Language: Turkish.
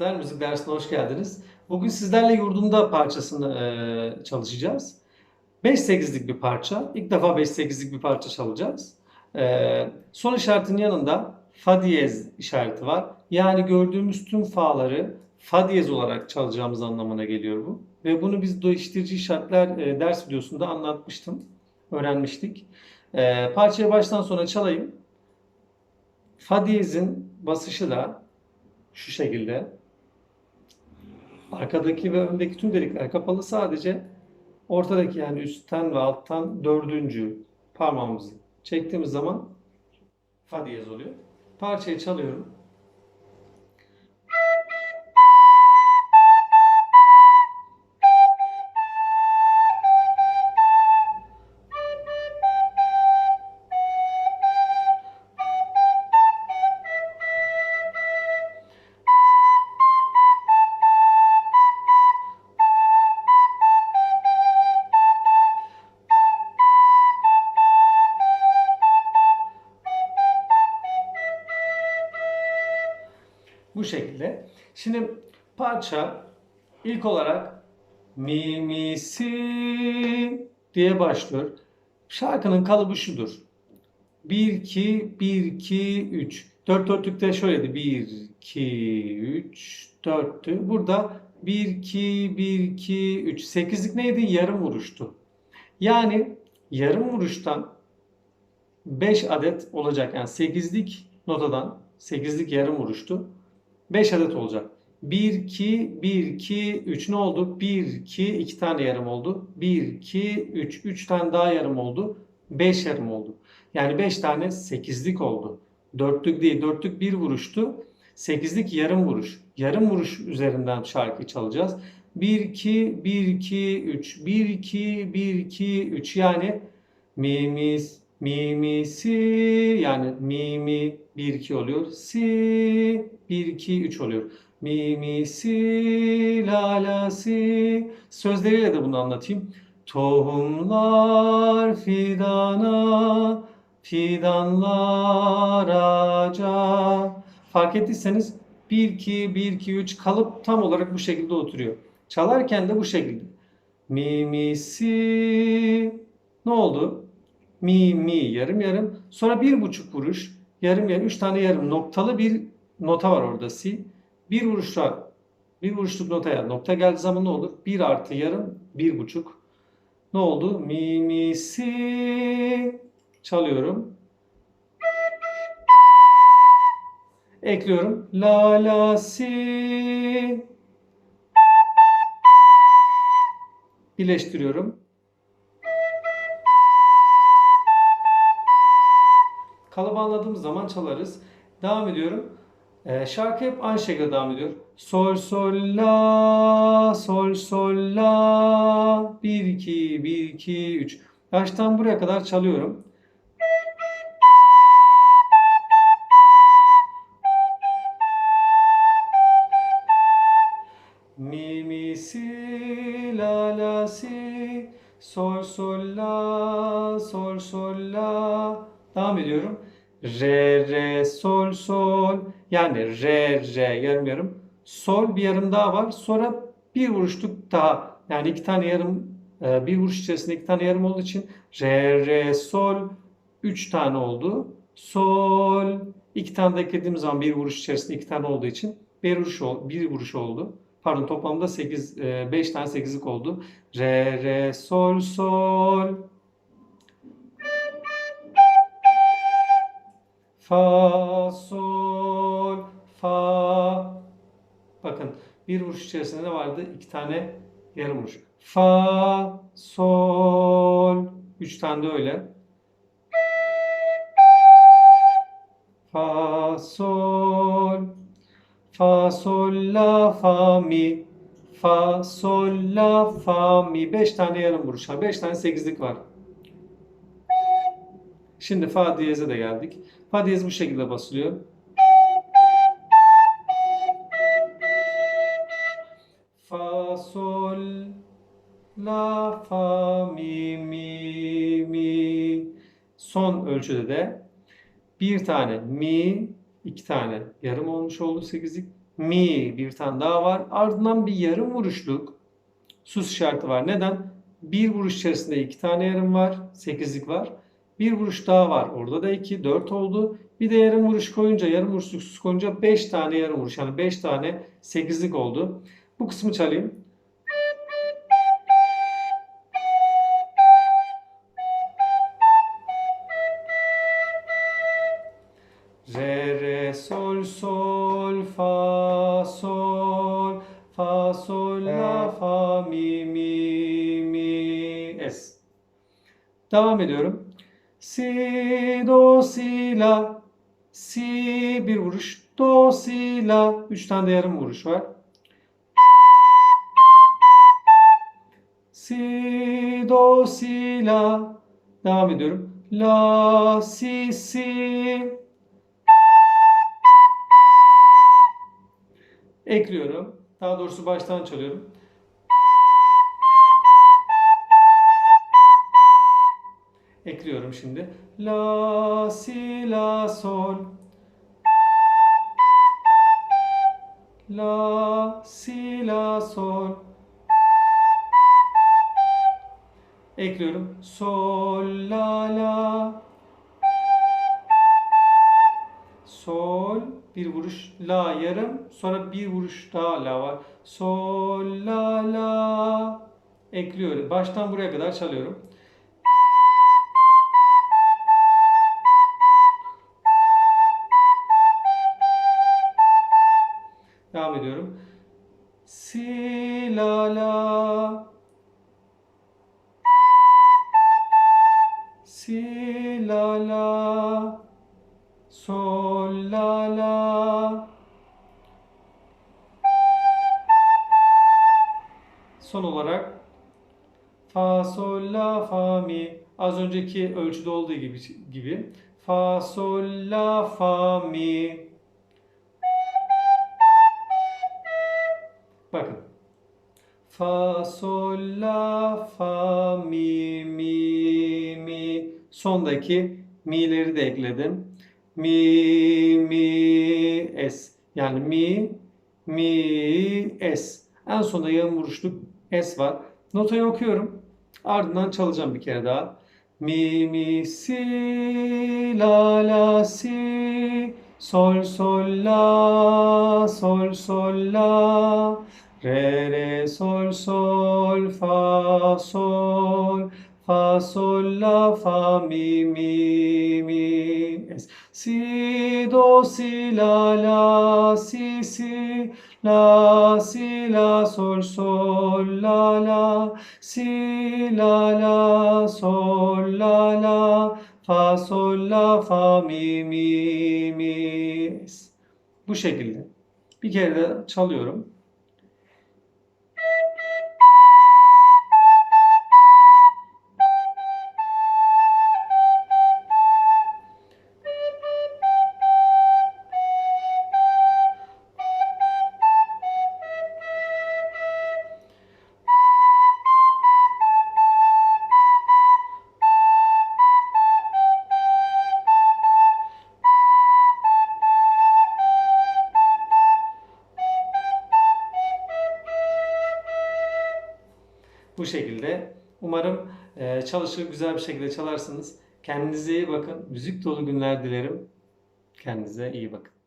çocuklar, müzik dersine hoş geldiniz. Bugün sizlerle yurdumda parçasını e, çalışacağız. 5-8'lik bir parça. İlk defa 5-8'lik bir parça çalacağız. E, son işaretin yanında fa diyez işareti var. Yani gördüğümüz tüm fa'ları fa diyez olarak çalacağımız anlamına geliyor bu. Ve bunu biz değiştirici işaretler e, ders videosunda anlatmıştım. Öğrenmiştik. E, parçayı baştan sona çalayım. Fa diyezin basışı da şu şekilde. Arkadaki ve öndeki tüm delikler kapalı. Sadece ortadaki yani üstten ve alttan dördüncü parmağımızı çektiğimiz zaman fa diyez oluyor. Parçayı çalıyorum. Bu şekilde. Şimdi parça ilk olarak mi mi si diye başlıyor. Şarkının kalıbı şudur. 1 2 1 2 3. Dört dörtlükte şöyleydi. 1 2 3 4'tü. Burada 1 2 1 2 3. Sekizlik neydi? Yarım vuruştu. Yani yarım vuruştan 5 adet olacak. Yani 8'lik notadan 8'lik yarım vuruştu. 5 adet olacak. 1, 2, 1, 2, 3 ne oldu? 1, 2, 2 tane yarım oldu. 1, 2, 3, 3 tane daha yarım oldu. 5 yarım oldu. Yani 5 tane 8'lik oldu. Dörtlük değil, dörtlük bir vuruştu. 8'lik yarım vuruş. Yarım vuruş üzerinden şarkıyı çalacağız. 1, 2, 1, 2, 3, 1, 2, 1, 2, 3 yani mi, mi, mi, si yani mi, mi, 1, 2 oluyor. Si, 1, 2, 3 oluyor. Mi, mi, si, la, la, si. Sözleriyle de bunu anlatayım. Tohumlar fidana, fidanlar ağaca. Fark ettiyseniz 1, 2, 1, 2, 3 kalıp tam olarak bu şekilde oturuyor. Çalarken de bu şekilde. Mi, mi, si. Ne oldu? Mi, mi, yarım yarım. Sonra bir buçuk vuruş. Yarım yarım. Üç tane yarım. Noktalı bir nota var orada si. Bir vuruşla bir vuruşluk notaya nokta geldiği zaman ne olur? Bir artı yarım, bir buçuk. Ne oldu? Mi, mi, si. Çalıyorum. Ekliyorum. La, la, si. Birleştiriyorum. Kalıbı zaman çalarız. Devam ediyorum. Ee, şarkı hep aynı şekilde devam ediyor. Sol sol la sol sol la 1 2 1 2 3 Baştan buraya kadar çalıyorum. Mi mi si la la si sol sol la sol sol la Devam ediyorum. Re re sol sol yani re re yarım yarım sol bir yarım daha var. Sonra bir vuruşluk daha yani iki tane yarım e, bir vuruş içerisinde iki tane yarım olduğu için re re sol üç tane oldu. Sol iki tane de eklediğimiz zaman bir vuruş içerisinde iki tane olduğu için bir vuruş, bir vuruş oldu. Pardon toplamda 8 5 tane 8'lik oldu. Re re sol sol Fa, sol, fa. Bakın bir vuruş içerisinde ne vardı? İki tane yarım vuruş. Fa, sol. Üç tane de öyle. Fa, sol. Fa, sol, la, fa, mi. Fa, sol, la, fa, mi. Beş tane yarım vuruş var. Beş tane sekizlik var. Şimdi fa diyeze de geldik. Fa diyez bu şekilde basılıyor. Fa sol la fa mi mi mi son ölçüde de bir tane mi iki tane yarım olmuş oldu sekizlik mi bir tane daha var. Ardından bir yarım vuruşluk sus işareti var. Neden? Bir vuruş içerisinde iki tane yarım var. Sekizlik var. Bir vuruş daha var. Orada da iki. Dört oldu. Bir de yarım vuruş koyunca, yarım vuruşluk koyunca beş tane yarım vuruş. Yani beş tane sekizlik oldu. Bu kısmı çalayım. Re, re, sol, sol, fa, sol, fa, sol, la, fa, mi, mi, mi, es. Devam ediyorum. Si, do, si, la, si, bir vuruş, do, si, la, üç tane de yarım vuruş var. Si, do, si, la, devam ediyorum. La, si, si, ekliyorum. Daha doğrusu baştan çalıyorum. Ekliyorum şimdi. La, si, la, sol. La, si, la, sol. Ekliyorum. Sol, la, la. Sol, bir vuruş la yarım, sonra bir vuruş daha la var. Sol, la, la. Ekliyorum. Baştan buraya kadar çalıyorum. Devam ediyorum. Si, la, la. Si, la, la. Sol, la, la. Son olarak fa, sol, la, fa, mi. Az önceki ölçüde olduğu gibi gibi. Fa, sol, la, fa, mi. Fa, sol, la, fa, mi, mi, mi. Sondaki mi'leri de ekledim. Mi, mi, es. Yani mi, mi, es. En sonunda yarım vuruşluk es var. Notayı okuyorum. Ardından çalacağım bir kere daha. Mi, mi, si, la, la, si. Sol, sol, la, sol, sol, la. Re, re, sol, sol, fa, sol. Fa, sol, la, fa, mi, mi, mi, es. Si, do, si, la, la, si, si. La, si, la, sol, sol, la, la. Si, la, la, sol, la, la. Fa, sol, la, fa, mi, mi, mi, es. Bu şekilde. Bir kere de çalıyorum. Şekilde. Umarım e, çalışır güzel bir şekilde çalarsınız. Kendinize iyi bakın. Müzik dolu günler dilerim. Kendinize iyi bakın.